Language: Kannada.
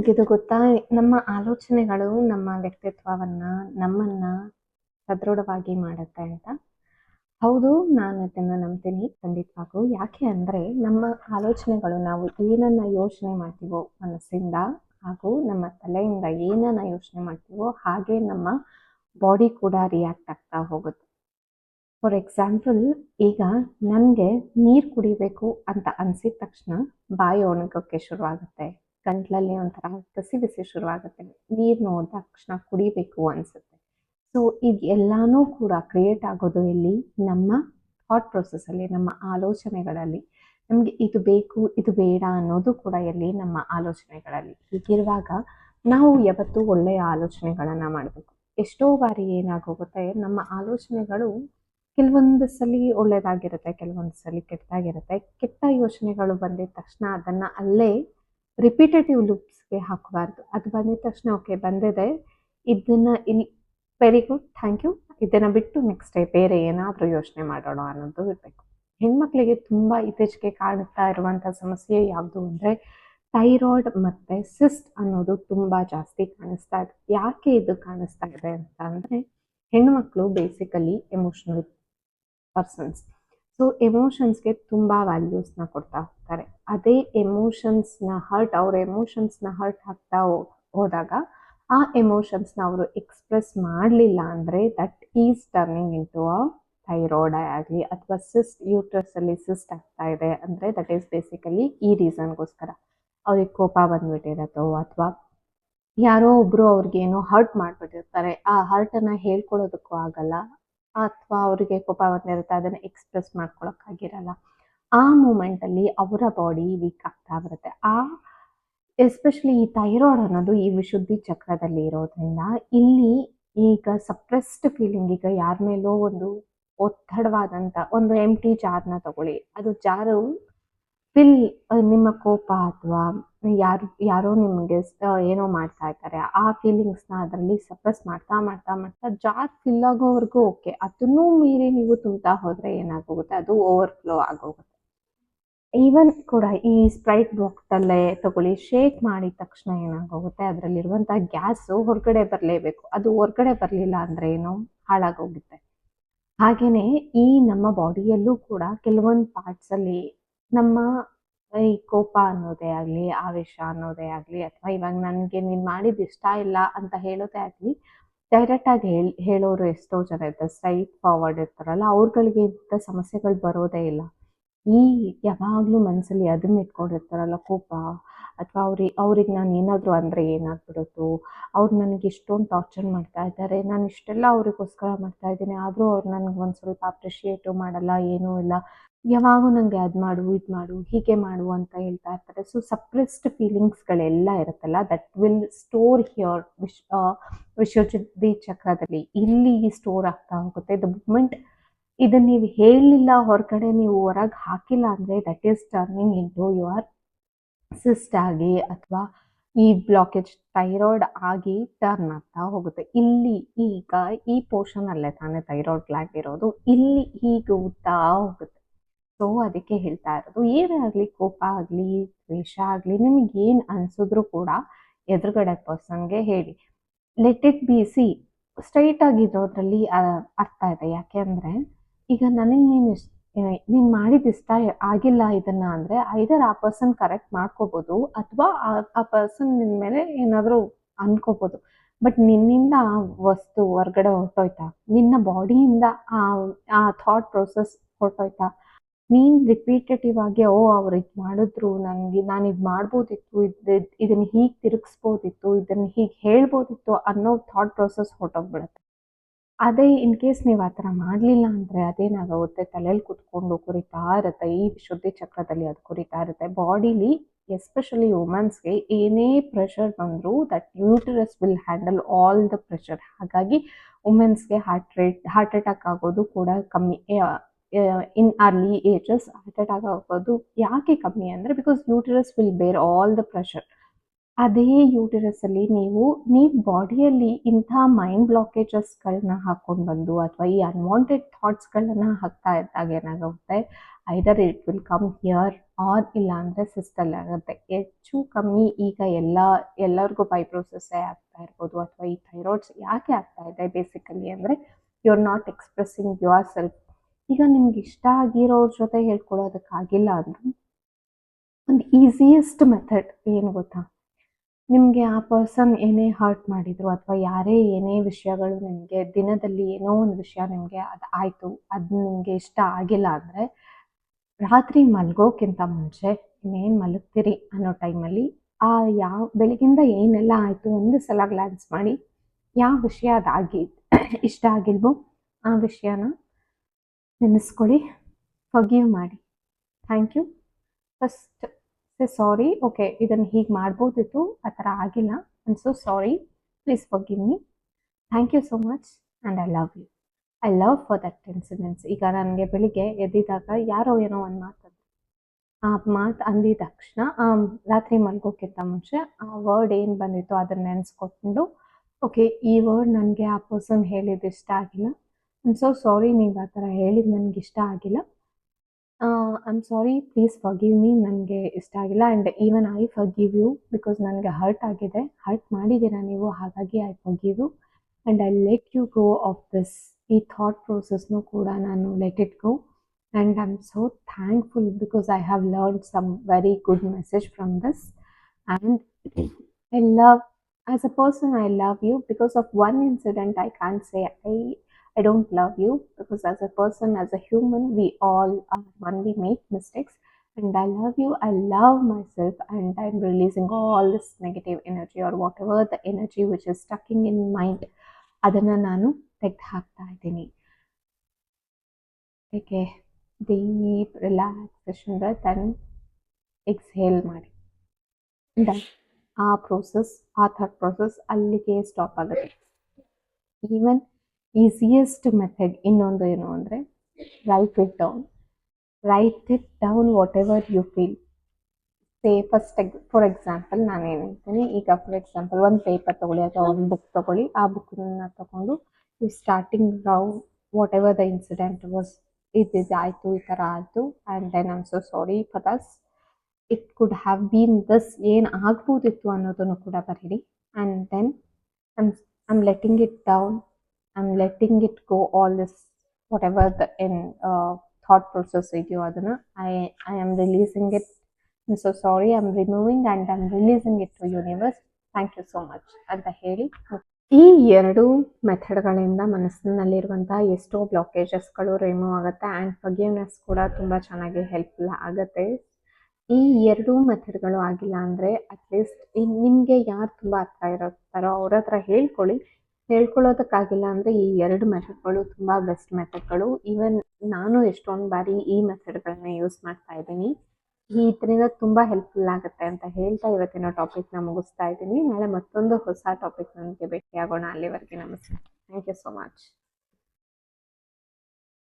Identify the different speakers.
Speaker 1: ನಿಮಗಿದು ಗೊತ್ತಾ ನಮ್ಮ ಆಲೋಚನೆಗಳು ನಮ್ಮ ವ್ಯಕ್ತಿತ್ವವನ್ನ ನಮ್ಮನ್ನ ಸದೃಢವಾಗಿ ಮಾಡುತ್ತೆ ಅಂತ. ಹೌದು, ನಾನು ಇದನ್ನ ನಂಬ್ತೀನಿ ಖಂಡಿತವಾಗೂ ಯಾಕೆ ಅಂದ್ರೆ ನಮ್ಮ ಆಲೋಚನೆಗಳು ನಾವು ಏನನ್ನ ಯೋಚನೆ ಮಾಡ್ತೀವೋ ಮನಸ್ಸಿಂದ ಹಾಗೂ ನಮ್ಮ ತಲೆಯಿಂದ ಏನನ್ನ ಯೋಚನೆ ಮಾಡ್ತೀವೋ ಹಾಗೆ ನಮ್ಮ ಬಾಡಿ ಕೂಡ ರಿಯಾಕ್ಟ್ ಆಗ್ತಾ ಹೋಗುತ್ತೆ. ಫಾರ್ ಎಕ್ಸಾಂಪಲ್ ಈಗ ನನಗೆ ನೀರು ಕುಡಿಬೇಕು ಅಂತ ಅನ್ಸಿದ ತಕ್ಷಣ ಬಾಯಿ ಒಣಗೋಕ್ಕೆ ಶುರುವಾಗುತ್ತೆ. ಗಂಟ್ಲಲ್ಲಿ ಒಂಥರ ಬಿಸಿ ಬಿಸಿ ಶುರುವಾಗುತ್ತೆ. ನೀರು ನೋಡಿದ ತಕ್ಷಣ ಕುಡಿಬೇಕು ಅನಿಸುತ್ತೆ. ಸೊ ಇದು ಎಲ್ಲಾನು ಕೂಡ ಕ್ರಿಯೇಟ್ ಆಗೋದು ಎಲ್ಲಿ? ನಮ್ಮ ಥಾಟ್ ಪ್ರೊಸೆಸ್ಸಲ್ಲಿ ನಮ್ಮ ಆಲೋಚನೆಗಳಲ್ಲಿ. ನಮಗೆ ಇದು ಬೇಕು, ಇದು ಬೇಡ ಅನ್ನೋದು ಕೂಡ ಎಲ್ಲಿ? ನಮ್ಮ ಆಲೋಚನೆಗಳಲ್ಲಿ. ಹೀಗಿರುವಾಗ ನಾವು ಯಾವತ್ತೂ ಒಳ್ಳೆಯ ಆಲೋಚನೆಗಳನ್ನು ಮಾಡಬೇಕು. ಎಷ್ಟೋ ಬಾರಿ ಏನಾಗೋಗುತ್ತೆ, ನಮ್ಮ ಆಲೋಚನೆಗಳು ಕೆಲವೊಂದು ಸಲ ಒಳ್ಳೇದಾಗಿರುತ್ತೆ, ಕೆಲವೊಂದು ಸಲ ಕೆಟ್ಟದಾಗಿರುತ್ತೆ. ಕೆಟ್ಟ ಯೋಚನೆಗಳು ಬಂದಿದ ತಕ್ಷಣ ಅದನ್ನು ಅಲ್ಲೇ ರಿಪೀಟೇಟಿವ್ ಲುಪ್ಸ್ಗೆ ಹಾಕಬಾರ್ದು. ಅದು ಬಂದಿದ ತಕ್ಷಣ ಓಕೆ ಬಂದಿದೆ. ಇದನ್ನು ಇಲ್ಲಿ ವೆರಿ ಗುಡ್ ಥ್ಯಾಂಕ್ ಯು ಇದನ್ನು ಬಿಟ್ಟು ನೆಕ್ಸ್ಟ್ ಡೇ ಬೇರೆ ಏನಾದರೂ ಯೋಚನೆ ಮಾಡೋಣ ಅನ್ನೋದು ಇರಬೇಕು. ಹೆಣ್ಮಕ್ಳಿಗೆ ತುಂಬ ಇತ್ತೀಚೆಗೆ ಕಾಣುತ್ತಾ ಇರುವಂಥ ಸಮಸ್ಯೆ ಯಾವುದು ಅಂದರೆ ಥೈರಾಯ್ಡ್ ಮತ್ತು ಸಿಸ್ಟ್ ಅನ್ನೋದು ತುಂಬ ಜಾಸ್ತಿ ಕಾಣಿಸ್ತಾ ಇದೆ. ಯಾಕೆ ಇದು ಕಾಣಿಸ್ತಾ ಇದೆ ಅಂತ ಅಂದರೆ ಹೆಣ್ಮಕ್ಳು ಬೇಸಿಕಲಿ ಎಮೋಷ್ನಲ್ ಪರ್ಸನ್ಸ್ ಸೊ ಎಮೋಷನ್ಸ್ಗೆ ತುಂಬ ವ್ಯಾಲ್ಯೂಸ್ನ ಕೊಡ್ತಾ ಹೋಗ್ತಾರೆ. ಅದೇ ಎಮೋಷನ್ಸ್ನ ಹರ್ಟ್ ಅವ್ರ ಎಮೋಷನ್ಸ್ನ ಹರ್ಟ್ ಆಗ್ತಾ ಹೋ- ಹೋದಾಗ ಆ ಎಮೋಷನ್ಸ್ನ ಅವರು ಎಕ್ಸ್ಪ್ರೆಸ್ ಮಾಡಲಿಲ್ಲ ಅಂದರೆ that is turning into a thyroid ಆಗಲಿ ಅಥವಾ ಸಿಸ್ಟ್ ಯೂಟ್ರಸಲ್ಲಿ ಸಿಸ್ಟ್ ಆಗ್ತಾ ಇದೆ ಅಂದರೆ ದಟ್ ಈಸ್ ಬೇಸಿಕಲಿ ಈ ರೀಸನ್ಗೋಸ್ಕರ ಅವ್ರಿಗೆ ಕೋಪ ಬಂದ್ಬಿಟ್ಟಿರತ್ತೋ ಅಥವಾ ಯಾರೋ ಒಬ್ರು ಅವ್ರಿಗೇನೋ ಹರ್ಟ್ ಮಾಡ್ಬಿಟ್ಟಿರ್ತಾರೆ. ಆ ಹರ್ಟನ್ನು ಹೇಳ್ಕೊಳ್ಳೋದಕ್ಕೂ ಆಗಲ್ಲ. ಅಥವಾ ಅವರಿಗೆ ಕೋಪ ಬಂದಿರುತ್ತೆ ಅದನ್ನು ಎಕ್ಸ್ಪ್ರೆಸ್ ಮಾಡ್ಕೊಳಕ್ಕಾಗಿರಲ್ಲ ಆ ಮೂಮೆಂಟಲ್ಲಿ ಅವರ ಬಾಡಿ ವೀಕ್ ಆಗ್ತಾ ಬರುತ್ತೆ. ಆ ಎಸ್ಪೆಷಲಿ ಈ ಥೈರಾಯ್ಡ್ ಅನ್ನೋದು ಈ ವಿಶುದ್ಧಿ ಚಕ್ರದಲ್ಲಿ ಇರೋದ್ರಿಂದ ಇಲ್ಲಿ ಈಗ ಸಪ್ರೆಸ್ಡ್ ಫೀಲಿಂಗ್ ಈಗ ಯಾರ ಮೇಲೋ ಒಂದು ಒತ್ತಡವಾದಂಥ ಒಂದು ಎಂ ಟಿ ಜಾರ್ನ ತಗೊಳ್ಳಿ. ಅದು ಜಾರು ಫಿಲ್ ನಿಮ್ಮ ಕೋಪ ಅಥವಾ ಯಾರು, ಯಾರೋ ನಿಮಗೆ ಏನೋ ಮಾಡ್ತಾ ಇದ್ದಾರೆ, ಆ ಫೀಲಿಂಗ್ಸ್ನ ಅದರಲ್ಲಿ ಸಪ್ರೆಸ್ ಮಾಡ್ತಾ ಮಾಡ್ತಾ ಮಾಡ್ತಾ ಜಾರ್ ಫಿಲ್ ಆಗೋವರೆಗೂ ಓಕೆ ಅದನ್ನೂ ಮೀರಿ ನೀವು ತುಂಬ್ತಾ ಹೋದರೆ ಏನಾಗೋಗುತ್ತೆ? ಅದು ಓವರ್ ಫ್ಲೋ ಆಗೋಗುತ್ತೆ. ಈವನ್ ಕೂಡ ಈ ಸ್ಪ್ರೈಟ್ ಬಾಕ್ಟಲ್ಲೇ ತಗೊಳ್ಳಿ ಶೇಕ್ ಮಾಡಿದ ತಕ್ಷಣ ಏನಾಗೋಗುತ್ತೆ? ಅದರಲ್ಲಿರುವಂಥ ಗ್ಯಾಸು ಹೊರಗಡೆ ಬರಲೇಬೇಕು. ಅದು ಹೊರಗಡೆ ಬರಲಿಲ್ಲ ಅಂದ್ರೆ ಏನು? ಹಾಳಾಗೋಗುತ್ತೆ. ಹಾಗೇನೆ ಈ ನಮ್ಮ ಬಾಡಿಯಲ್ಲೂ ಕೂಡ ಕೆಲವೊಂದು ಪಾರ್ಟ್ಸಲ್ಲಿ ನಮ್ಮ ಈ ಕೋಪ ಅನ್ನೋದೇ ಆಗಲಿ, ಆವೇಶ ಅನ್ನೋದೇ ಆಗಲಿ, ಅಥವಾ ಇವಾಗ ನನಗೆ ನೀನು ಮಾಡಿದ್ದು ಇಷ್ಟ ಇಲ್ಲ ಅಂತ ಹೇಳೋದೇ ಆಗಲಿ ಡೈರೆಕ್ಟಾಗಿ ಹೇಳಿ, ಹೇಳೋರು ಎಷ್ಟೋ ಜನ ಇರ್ತಾರೆ ಸ್ಟ್ರೈಟ್ ಫಾರ್ವರ್ಡ್ ಇರ್ತಾರಲ್ಲ ಅವ್ರುಗಳಿಗೆ ಇಂಥ ಸಮಸ್ಯೆಗಳು ಬರೋದೇ ಇಲ್ಲ. ಈ ಯಾವಾಗಲೂ ಮನಸ್ಸಲ್ಲಿ ಅದನ್ನ ಇಟ್ಕೊಂಡಿರ್ತಾರಲ್ಲ, ಕೋಪ. ಅಥವಾ ಅವ್ರಿಗೆ ಅವ್ರಿಗೆ ನಾನು ಏನಾದರೂ ಅಂದರೆ ಏನಾಗ್ಬಿಡುತ್ತೋ, ಅವ್ರು ನನಗೆ ಇಷ್ಟೊಂದು ಟಾರ್ಚರ್ ಮಾಡ್ತಾ ಇದ್ದಾರೆ, ನಾನು ಇಷ್ಟೆಲ್ಲ ಅವ್ರಿಗೋಸ್ಕರ ಮಾಡ್ತಾ ಇದ್ದೀನಿ, ಆದರೂ ಅವ್ರು ನನಗೆ ಒಂದು ಸ್ವಲ್ಪ ಅಪ್ರಿಷಿಯೇಟು ಮಾಡಲ್ಲ, ಏನೂ ಇಲ್ಲ. ಯಾವಾಗೂ ನನಗೆ ಅದು ಮಾಡು, ಇದು ಮಾಡು, ಹೀಗೆ ಮಾಡು ಅಂತ ಹೇಳ್ತಾ ಇರ್ತಾರೆ. ಸೊ ಸಪ್ರೆಸ್ಡ್ ಫೀಲಿಂಗ್ಸ್ಗಳೆಲ್ಲ ಇರುತ್ತಲ್ಲ ದಟ್ ವಿಲ್ ಸ್ಟೋರ್ ಹಿಯರ್ ವಿಶ್ ವಿಶ್ವಜಿ ಚಕ್ರದಲ್ಲಿ. ಇಲ್ಲಿ ಸ್ಟೋರ್ ಆಗ್ತಾ ಹೋಗುತ್ತೆ. ದ ಮೂಮೆಂಟ್ ಇದನ್ನ ನೀವು ಹೇಳಲಿಲ್ಲ ಹೊರಗಡೆ ನೀವು ಹೊರಗೆ ಹಾಕಿಲ್ಲ ಅಂದರೆ that is turning into your cyst ಆಗಿ ಅಥವಾ ಈ ಬ್ಲಾಕೇಜ್ ಥೈರಾಯ್ಡ್ ಆಗಿ ಟರ್ನ್ ಆಗ್ತಾ ಹೋಗುತ್ತೆ. ಇಲ್ಲಿ ಈಗ ಈ ಪೋರ್ಷನ್ ಅಲ್ಲೇ ತಾನೇ ಥೈರಾಯ್ಡ್ ಗ್ಲ್ಯಾಂಡ್ ಇರೋದು. ಇಲ್ಲಿ ಹೀಗೆ ಹೋಗುತ್ತೆ. ಸೊ ಅದಕ್ಕೆ ಹೇಳ್ತಾ ಇರೋದು. ಏನೇ ಆಗಲಿ, ಕೋಪ ಆಗಲಿ, ದ್ವೇಷ ಆಗಲಿ, ನಿಮಗೆ ಏನು ಅನಿಸಿದ್ರು ಕೂಡ ಎದುರುಗಡೆ ಪರ್ಸನ್ಗೆ ಹೇಳಿ. Let it be see straight ಆಗಿರೋದ್ರಲ್ಲಿ ಅರ್ಥ ಇದೆ. ಯಾಕೆ ಅಂದರೆ, ಈಗ ನನಗೆ ನೀನು ನೀನು ಮಾಡಿದ ಇಷ್ಟ ಆಗಿಲ್ಲ ಇದನ್ನ ಅಂದರೆ ಐದರ್ ಆ ಪರ್ಸನ್ ಕರೆಕ್ಟ್ ಮಾಡ್ಕೋಬೋದು, ಅಥವಾ ಆ ಪರ್ಸನ್ ನಿನ್ನ ಮೇಲೆ ಏನಾದರೂ ಅನ್ಕೋಬೋದು. ಬಟ್ ನಿನ್ನಿಂದ ಆ ವಸ್ತು ಹೊರ್ಗಡೆ ಹೊರಟೋಯ್ತಾ? ನಿನ್ನ ಬಾಡಿಯಿಂದ ಆ ಥಾಟ್ ಪ್ರೊಸೆಸ್ ಹೊರಟೋಯ್ತಾ? ನೀನು ರಿಪೀಟೇಟಿವ್ ಆಗಿ, ಓ, ಅವ್ರು ಇದು ಮಾಡಿದ್ರು ನನಗೆ ನಾನು ಇದು ಮಾಡ್ಬೋದಿತ್ತು, ಇದು ಇದನ್ನು ಹೀಗೆ ತಿರುಗಿಸ್ಬೋದಿತ್ತು, ಇದನ್ನು ಹೀಗೆ ಹೇಳ್ಬೋದಿತ್ತು ಅನ್ನೋ ಥಾಟ್ ಪ್ರೊಸೆಸ್ ಹೊರಟೋಗ್ಬಿಡುತ್ತೆ. ಅದೇ ಇನ್ ಕೇಸ್ ನೀವು ಆ ಥರ ಮಾಡಲಿಲ್ಲ ಅಂದರೆ ಅದೇನಾಗುತ್ತೆ? ತಲೆಯಲ್ಲಿ ಕುತ್ಕೊಂಡು ಕುರಿತಾ ಇರುತ್ತೆ, ಈ ಶುದ್ಧಿ ಚಕ್ರದಲ್ಲಿ ಅದು ಕುರಿತಾ ಇರುತ್ತೆ. ಬಾಡಿಲಿ ಎಸ್ಪೆಷಲಿ ವುಮೆನ್ಸ್ಗೆ ಏನೇ ಪ್ರೆಷರ್ ಬಂದರೂ that uterus will handle all the pressure ಹಾಗಾಗಿ ವುಮೆನ್ಸ್ಗೆ ಹಾರ್ಟ್ ರೇಟ್ ಹಾರ್ಟ್ ಅಟ್ಯಾಕ್ ಆಗೋದು ಕೂಡ ಕಮ್ಮಿ in early ages heart attack ಆಗೋದು ಯಾಕೆ ಕಮ್ಮಿ ಅಂದರೆ because uterus will bear all the pressure ಅದೇ ಯೂಟರಸ್ ಅಲ್ಲಿ ನೀವು ನೀವು ಬಾಡಿಯಲ್ಲಿ ಇಂಥ ಮೈಂಡ್ ಬ್ಲಾಕೇಜಸ್ಗಳನ್ನ ಹಾಕ್ಕೊಂಡು ಬಂದು ಅಥವಾ ಈ ಅನ್ವಾಂಟೆಡ್ ಥಾಟ್ಸ್ಗಳನ್ನ ಹಾಕ್ತಾ ಇದ್ದಾಗ ಏನಾಗುತ್ತೆ? Either it will come here or ಇಲ್ಲ ಅಂದರೆ ಸಿಸ್ಟಲ್ ಆಗುತ್ತೆ. ಹೆಚ್ಚು ಕಮ್ಮಿ ಈಗ ಎಲ್ಲ, ಎಲ್ಲರಿಗೂ ಫೈಬ್ರೋಸಿಸ್ಸೇ ಆಗ್ತಾ ಇರ್ಬೋದು ಅಥವಾ ಈ ಥೈರಾಯ್ಡ್ಸ್ ಯಾಕೆ ಆಗ್ತಾ ಇದೆ ಬೇಸಿಕಲಿ ಅಂದರೆ you are not expressing yourself ಈಗ ನಿಮ್ಗೆ ಇಷ್ಟ ಆಗಿರೋರ ಜೊತೆ ಹೇಳ್ಕೊಳ್ಳೋದಕ್ಕಾಗಿಲ್ಲ ಅಂದ್ರೆ, ಒಂದು ಈಸಿಯೆಸ್ಟ್ ಮೆಥಡ್ ಏನು ಗೊತ್ತಾ? ನಿಮಗೆ ಆ ಪರ್ಸನ್ ಏನೇ ಹರ್ಟ್ ಮಾಡಿದ್ರು ಅಥವಾ ಯಾರೇ ಏನೇ ವಿಷಯಗಳು ನಿಮಗೆ ದಿನದಲ್ಲಿ ಏನೋ ಒಂದು ವಿಷಯ ನಿಮಗೆ ಅದು ಆಯಿತು, ಅದು ನಿಮಗೆ ಇಷ್ಟ ಆಗಿಲ್ಲ ಅಂದರೆ, ರಾತ್ರಿ ಮಲ್ಗೋಕ್ಕಿಂತ ಮುಂಚೆ ಇನ್ನೇನು ಮಲಗ್ತೀರಿ ಅನ್ನೋ ಟೈಮಲ್ಲಿ ಆ ಯಾವ ಬೆಳಗಿಂದ ಏನೆಲ್ಲ ಆಯಿತು ಒಂದು ಸಲ ಗ್ಲಾನ್ಸ್ ಮಾಡಿ, ಯಾವ ವಿಷಯ ಅದಾಗಿ ಇಷ್ಟ ಆಗಿಲ್ವೋ ಆ ವಿಷಯನ ನೆನೆಸ್ಕೊಳ್ಳಿ. ಫಗೀವ್ ಮಾಡಿ. ಥ್ಯಾಂಕ್ ಯು ಫಸ್ಟ್ ಸೆ ಸಾರಿ ಓಕೆ ಇದನ್ನು ಹೀಗೆ ಮಾಡ್ಬೋದಿತ್ತು, ಆ ಥರ ಆಗಿಲ್ಲ. I'm so sorry please forgive me thank you so much and I love you I love for that incidence ಈಗ ನನಗೆ ಬೆಳಿಗ್ಗೆ ಎದ್ದಿದಾಗ ಯಾರೋ ಏನೋ ಒಂದು ಮಾತಾದ್ರು ಆ ಮಾತು ಅಂದಿದ ತಕ್ಷಣ ರಾತ್ರಿ ಮಲ್ಗೋಕ್ಕಿಂತ ಮುಂಚೆ ಆ ವರ್ಡ್ ಏನು ಬಂದಿತ್ತು ಅದನ್ನು ನೆನೆಸ್ಕೊಟ್ಕೊಂಡು ಓಕೆ ಈ ವರ್ಡ್ ನನಗೆ ಆ ಪರ್ಸನ್ ಹೇಳಿದ್ದು ಇಷ್ಟ ಆಗಿಲ್ಲ. ಐಮ್ ಸೊ ಸಾರಿ ನೀವು ಆ ಥರ ಹೇಳಿದ್ದು ನನಗೆ ಇಷ್ಟ ಆಗಿಲ್ಲ. I'm sorry please forgive me ನನಗೆ ಇಷ್ಟ ಆಗಿಲ್ಲ. And even I forgive you because ನನಗೆ ಹರ್ಟ್ ಆಗಿದೆ. ಹರ್ಟ್ ಮಾಡಿದ್ದೀರಾ ನೀವು? ಹಾಗಾಗಿ I forgive you and I let you go of this ಈ ಥಾಟ್ ಪ್ರೋಸೆಸ್ನು ಕೂಡ ನಾನು let it go and I am so thankful because I have learn some very good message from this and I love as a person I love you because of one incident I can say I I don't love you because as a person, as a human, we all are one, we make mistakes. And I love you, I love myself, and I'm releasing all this negative energy or whatever the energy which is stucking in mind. ಅದನ್ನು ನಾನು ತೆಗೆದು ಹಾಕ್ತಾ ಇದ್ದೀನಿ ಏಕೆ deep relaxation breath and exhale ಮಾಡಿ ಡನ್ ಆ ಪ್ರೋಸೆಸ್ ಆ ಥಾಟ್ ಪ್ರೋಸೆಸ್ ಅಲ್ಲಿಗೆ ಸ್ಟಾಪ್ ಆಗುತ್ತೆ ಈವನ್ ಈಸಿಯೆಸ್ಟ್ ಮೆಥಡ್ ಇನ್ನೊಂದು ಏನು ಅಂದರೆ write it down write it down whatever you feel say first for example ನಾನು ಏನು ಹೇಳ್ತೀನಿ, ಈಗ ಫಾರ್ ಎಕ್ಸಾಂಪಲ್ ಒಂದು ಪೇಪರ್ ತೊಗೊಳ್ಳಿ, ಅಥವಾ ಒಂದು ಬುಕ್ ತೊಗೊಳ್ಳಿ, ಆ ಬುಕ್ಕನ್ನ ತೊಗೊಂಡು you starting row whatever the incident was ಇದು ಆಯಿತು, ಈ ಥರ ಆಯಿತು and then I'm so sorry for thus it could have been thus ಏನು ಆಗ್ಬೋದಿತ್ತು ಅನ್ನೋದನ್ನು ಕೂಡ ಬರೀರಿ. And then I'm I'm letting it down I'm letting it go all this whatever the in thought process ಇದೆಯೋ ಅದನ್ನು I I am releasing it I so sorry I am removing and I am releasing it to universe thank you so much ಅಂತ ಹೇಳಿ. ಈ ಎರಡು ಮೆಥಡ್ಗಳಿಂದ ಮನಸ್ಸಿನಲ್ಲಿರುವಂತಹ ಎಷ್ಟೋ ಬ್ಲಾಕೇಜಸ್ಗಳು ರಿಮೂವ್ ಆಗುತ್ತೆ ಆ್ಯಂಡ್ ಫರ್ಗಿವ್ನೆಸ್ ಕೂಡ ತುಂಬ ಚೆನ್ನಾಗಿ ಹೆಲ್ಪ್ಫುಲ್ ಆಗುತ್ತೆ. ಈ ಎರಡೂ ಮೆಥಡ್ಗಳು ಆಗಿಲ್ಲ ಅಂದರೆ ಅಟ್ಲೀಸ್ಟ್ ನಿಮಗೆ ಯಾರು ತುಂಬ ಹತ್ರ ಇರುತ್ತಾರೋ ಅವ್ರ ಹತ್ರ ಹೇಳ್ಕೊಳ್ಳಿ. ಹೇಳ್ಕೊಳ್ಳೋದಕ್ಕಾಗಿಲ್ಲ ಅಂದರೆ ಈ ಎರಡು ಮೆಥಡ್ಗಳು ತುಂಬ ಬೆಸ್ಟ್ ಮೆಥಡ್ಗಳು ಈವನ್ ನಾನು ಎಷ್ಟೊಂದು ಬಾರಿ ಈ ಮೆಥಡ್ಗಳನ್ನ ಯೂಸ್ ಮಾಡ್ತಾ ಇದ್ದೀನಿ. ಇದರಿಂದ ತುಂಬ ಹೆಲ್ಪ್ಫುಲ್ ಆಗುತ್ತೆ ಅಂತ ಹೇಳ್ತಾ ಇವತ್ತಿನ ಟಾಪಿಕ್ನ ಮುಗಿಸ್ತಾ ಇದ್ದೀನಿ. ನಾಳೆ ಮತ್ತೊಂದು ಹೊಸ ಟಾಪಿಕ್ ನನಗೆ ಭೇಟಿಯಾಗೋಣ. ಅಲ್ಲಿವರೆಗೆ ನಮಸ್ಕಾರ. Thank you so much